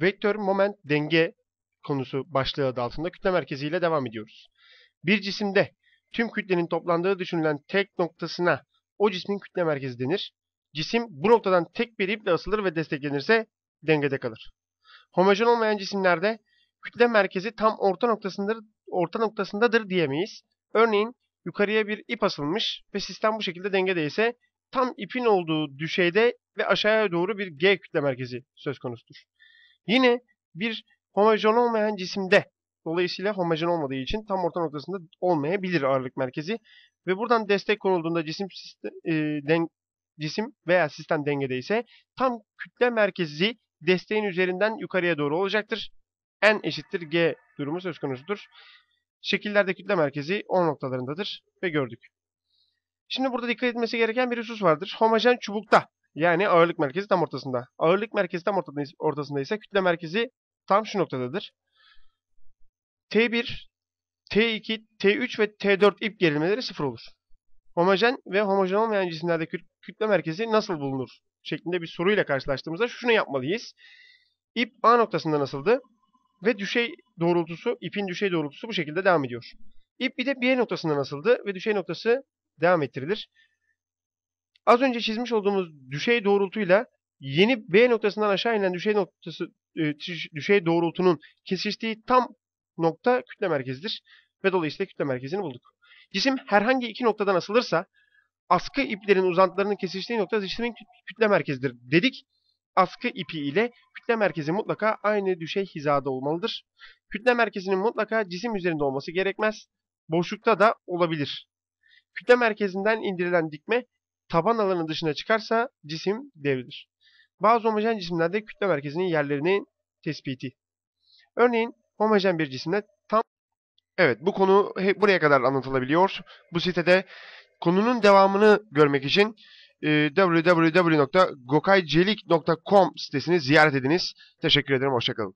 Vektör, moment, denge konusu başlığı adı altında kütle merkeziyle devam ediyoruz. Bir cisimde tüm kütlenin toplandığı düşünülen tek noktasına o cismin kütle merkezi denir. Cisim bu noktadan tek bir iple asılır ve desteklenirse dengede kalır. Homojen olmayan cisimlerde kütle merkezi tam orta noktasındadır, orta noktasındadır diyemeyiz. Örneğin yukarıya bir ip asılmış ve sistem bu şekilde dengedeyse tam ipin olduğu düşeyde ve aşağıya doğru bir G kütle merkezi söz konusudur. Yine bir homojen olmayan cisimde dolayısıyla homojen olmadığı için tam orta noktasında olmayabilir ağırlık merkezi ve buradan destek konulduğunda cisim e, den, cisim veya sistem dengedeyse tam kütle merkezi desteğin üzerinden yukarıya doğru olacaktır. N eşittir G durumu söz konusudur. Şekillerde kütle merkezi O noktalarındadır ve gördük. Şimdi burada dikkat etmesi gereken bir husus vardır. Homojen çubukta yani ağırlık merkezi tam ortasında. Ağırlık merkezi tam ortasında ise kütle merkezi tam şu noktadadır. T1, T2, T3 ve T4 ip gerilmeleri sıfır olur. Homojen ve homojen olmayan cisimlerde kütle merkezi nasıl bulunur? şeklinde bir soruyla karşılaştığımızda şunu yapmalıyız. İp A noktasında nasıldı? Ve düşey doğrultusu, ipin düşey doğrultusu bu şekilde devam ediyor. İp bir de B noktasında nasıldı? Ve düşey noktası devam ettirilir. Az önce çizmiş olduğumuz düşey doğrultuyla yeni B noktasından aşağı inen düşey noktası e, düşey doğrultunun kesiştiği tam nokta kütle merkezidir ve dolayısıyla kütle merkezini bulduk. Cisim herhangi iki noktadan asılırsa askı iplerin uzantılarının kesiştiği nokta cismin kütle merkezidir dedik. Askı ipi ile kütle merkezi mutlaka aynı düşey hizada olmalıdır. Kütle merkezinin mutlaka cisim üzerinde olması gerekmez. Boşlukta da olabilir. Kütle merkezinden indirilen dikme taban alanı dışına çıkarsa cisim devrilir. Bazı homojen cisimlerde kütle merkezinin yerlerinin tespiti. Örneğin homojen bir cisimde tam Evet bu konu buraya kadar anlatılabiliyor. Bu sitede konunun devamını görmek için e, www.gokaycelik.com sitesini ziyaret ediniz. Teşekkür ederim. Hoşçakalın.